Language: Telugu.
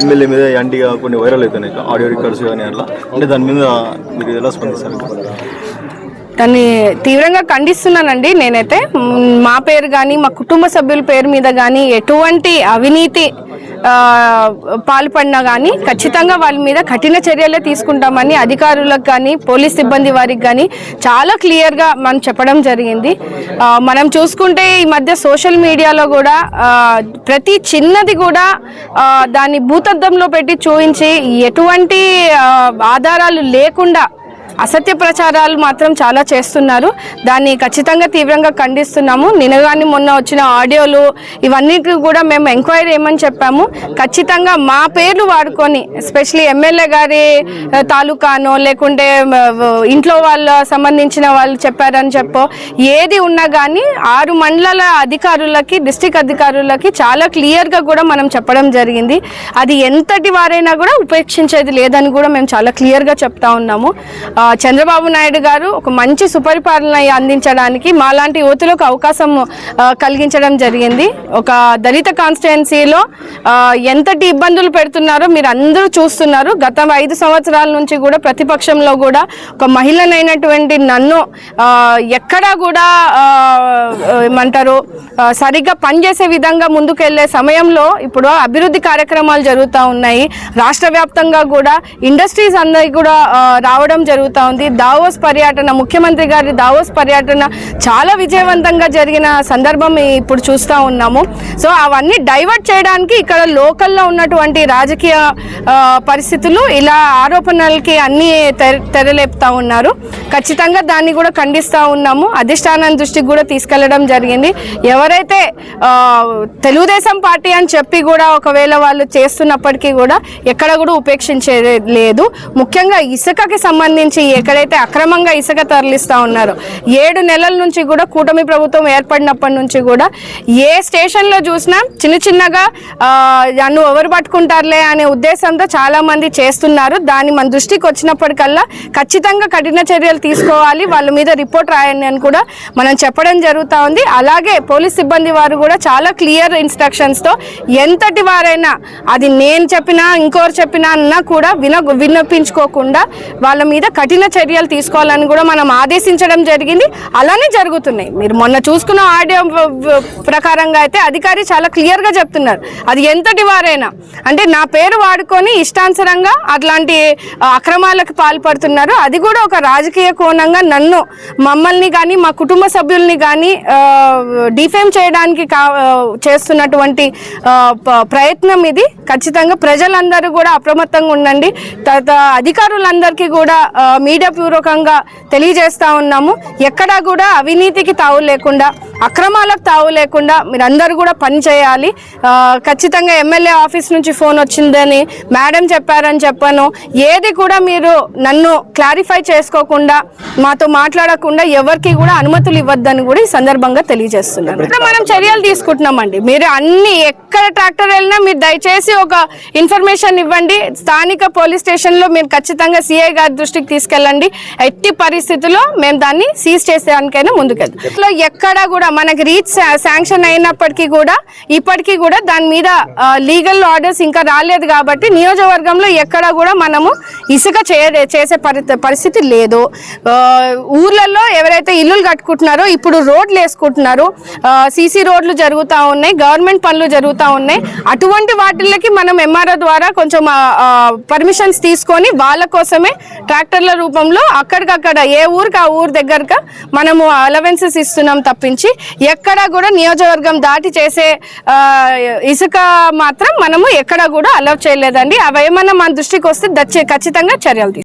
ఎమ్మెల్యే మీద యాంటీగా కొన్ని వైరల్ అవుతున్నాయి ఆడియో రికార్డ్స్ కానీ అట్లా. అంటే దాని మీద మీరు ఎలా స్పందిస్తారు? దాన్ని తీవ్రంగా ఖండిస్తున్నానండి నేనైతే. మా పేరు కానీ మా కుటుంబ సభ్యుల పేరు మీద కానీ ఎటువంటి అవినీతి పాల్పడినా కానీ ఖచ్చితంగా వాళ్ళ మీద కఠిన చర్యలే తీసుకుంటామని అధికారులకు కానీ పోలీస్ సిబ్బంది వారికి కానీ చాలా క్లియర్గా మనం చెప్పడం జరిగింది. మనం చూసుకుంటే ఈ మధ్య సోషల్ మీడియాలో కూడా ప్రతి చిన్నది కూడా దాన్ని భూతద్దంలో పెట్టి చూపించి ఎటువంటి ఆధారాలు లేకుండా అసత్య ప్రచారాలు మాత్రం చాలా చేస్తున్నారు. దాన్ని ఖచ్చితంగా తీవ్రంగా ఖండిస్తున్నాము. నిన్న మొన్న వచ్చిన ఆడియోలు ఇవన్నీ కూడా మేము ఎంక్వైరీ ఏమని చెప్పాము. ఖచ్చితంగా మా పేర్లు వాడుకొని ఎస్పెషలీ ఎమ్మెల్యే గారి తాలూకానో లేకుంటే ఇంట్లో వాళ్ళ సంబంధించిన వాళ్ళు చెప్పారని చెప్పో ఏది ఉన్నా కానీ ఆరు మండలాల అధికారులకి డిస్టిక్ అధికారులకి చాలా క్లియర్గా కూడా మనం చెప్పడం జరిగింది. అది ఎంతటి వారైనా కూడా ఉపేక్షించేది లేదని కూడా మేము చాలా క్లియర్గా చెప్తా ఉన్నాము. చంద్రబాబు నాయుడు గారు ఒక మంచి సుపరిపాలన అందించడానికి మాలాంటి యువతులకు అవకాశం కలిగించడం జరిగింది. ఒక దళిత కాన్స్టిట్యున్సీలో ఎంతటి ఇబ్బందులు పెడుతున్నారో మీరు అందరూ చూస్తున్నారు. గత ఐదు సంవత్సరాల నుంచి కూడా ప్రతిపక్షంలో కూడా ఒక మహిళనైనటువంటి నన్ను ఎక్కడా కూడా ఏమంటారు సరిగ్గా పనిచేసే విధంగా ముందుకెళ్ళే సమయంలో ఇప్పుడు అభివృద్ధి కార్యక్రమాలు జరుగుతూ ఉన్నాయి. రాష్ట్ర వ్యాప్తంగా కూడా ఇండస్ట్రీస్ అందరికీ కూడా రావడం జరుగుతుంది. జరుగుతూ ఉంది. దావోస్ పర్యటన ముఖ్యమంత్రి గారి దావోస్ పర్యటన చాలా విజయవంతంగా జరిగిన సందర్భం ఇప్పుడు చూస్తూ ఉన్నాము. సో అవన్నీ డైవర్ట్ చేయడానికి ఇక్కడ లోకల్లో ఉన్నటువంటి రాజకీయ పరిస్థితులు ఇలా ఆరోపణలకి అన్నీ తెర- తెరలేపుతా ఉన్నారు. ఖచ్చితంగా దాన్ని కూడా ఖండిస్తూ ఉన్నాము. అధిష్టానం దృష్టికి కూడా తీసుకెళ్ళడం జరిగింది. ఎవరైతే తెలుగుదేశం పార్టీ అని చెప్పి కూడా ఒకవేళ వాళ్ళు చేస్తున్నప్పటికీ కూడా ఎక్కడ కూడా ఉపేక్షించేది లేదు ముఖ్యంగా ఇసుకకి సంబంధించి ఎక్కడైతే అక్రమంగా ఇసుక తరలిస్తూ ఉన్నారో ఏడు నెలల నుంచి కూడా కూటమి ప్రభుత్వం ఏర్పడినప్పటి నుంచి కూడా ఏ స్టేషన్లో చూసినా చిన్న చిన్నగా నన్ను ఎవరు పట్టుకుంటారులే అనే ఉద్దేశంతో చాలామంది చేస్తున్నారు. దాన్ని మన దృష్టికి వచ్చినప్పటికల్లా ఖచ్చితంగా కఠిన చర్యలు తీసుకోవాలి. వాళ్ళ మీద రిపోర్ట్ రాయండి అని కూడా మనం చెప్పడం జరుగుతూ ఉంది. అలాగే పోలీస్ సిబ్బంది వారు కూడా చాలా క్లియర్ ఇన్స్ట్రక్షన్స్తో ఎంతటి వారైనా అది నేను చెప్పినా ఇంకోరు చెప్పినా అన్నా కూడా విన విన్నపించుకోకుండా వాళ్ళ మీద కఠిన చర్యలు తీసుకోవాలని కూడా మనం ఆదేశించడం జరిగింది. అలానే జరుగుతున్నాయి. మీరు మొన్న చూసుకున్న ఆడియో ప్రకారంగా అయితే అధికారి చాలా క్లియర్గా చెప్తున్నారు. అది ఎంతటి వారైనా. అంటే నా పేరు వాడుకొని ఇష్టానుసరంగా అట్లాంటి అక్రమాలకు పాల్పడుతున్నారు. అది కూడా ఒక రాజకీయ కోణంగా నన్ను మమ్మల్ని కానీ మా కుటుంబ సభ్యుల్ని కానీ డిఫేమ్ చేయడానికి కా చేస్తున్నటువంటి ప్రయత్నం ఇది. ఖచ్చితంగా ప్రజలందరూ కూడా అప్రమత్తంగా ఉండండి. తర్వాత అధికారులందరికీ కూడా మీడియా పూర్వకంగా తెలియజేస్తా ఉన్నాము. ఎక్కడా కూడా అవినీతికి తావు లేకుండా అక్రమాలకు తావు లేకుండా మీరందరూ కూడా పని చేయాలి. ఖచ్చితంగా ఎమ్మెల్యే ఆఫీస్ నుంచి ఫోన్ వచ్చిందని మేడం చెప్పారని చెప్పాను. ఏది కూడా మీరు నన్ను క్లారిఫై చేసుకోకుండా మాతో మాట్లాడకుండా ఎవరికి కూడా అనుమతులు ఇవ్వద్దని కూడా ఈ సందర్భంగా తెలియజేస్తున్నాను. మనం చర్యలు తీసుకుంటున్నామండి. మీరు అన్ని ఎక్కడ ట్రాక్టర్ వెళ్ళినా మీరు దయచేసి ఒక ఇన్ఫర్మేషన్ ఇవ్వండి. స్థానిక పోలీస్ స్టేషన్లో మీరు ఖచ్చితంగా సిఐ గారి దృష్టికి తీసుకెళ్ళండి. ఎట్టి పరిస్థితుల్లో మేము దాన్ని సీజ్ చేసేదానికైనా ముందుకెళ్తాం. ఇట్లా ఎక్కడా కూడా మనకి రీచ్ శాంక్షన్ అయినప్పటికీ కూడా ఇప్పటికీ కూడా దాని మీద లీగల్ ఆర్డర్స్ ఇంకా రాలేదు కాబట్టి నియోజకవర్గంలో ఎక్కడ కూడా మనము ఇసుక చేసే పరి పరిస్థితి లేదు. ఊర్లలో ఎవరైతే ఇల్లులు కట్టుకుంటున్నారో ఇప్పుడు రోడ్లు వేసుకుంటున్నారు. సీసీ రోడ్లు జరుగుతూ ఉన్నాయి గవర్నమెంట్ పనులు జరుగుతూ ఉన్నాయి. అటువంటి వాటిలకి మనం ఎంఆర్ఓ ద్వారా కొంచెం పర్మిషన్స్ తీసుకొని వాళ్ళ కోసమే ట్రాక్టర్ల రూపంలో అక్కడికక్కడ ఏ ఊరికి ఆ ఊరు దగ్గరగా మనము అలవెన్సెస్ ఇస్తున్నాం తప్పించి ఎక్కడా కూడా నియోజకవర్గం దాటి చేసే ఇసుక మాత్రం మనము ఎక్కడా కూడా అలౌ చేయలేదండి. అవేమన్నా మన దృష్టికి వస్తే దచ్చే ఖచ్చితంగా చర్యలు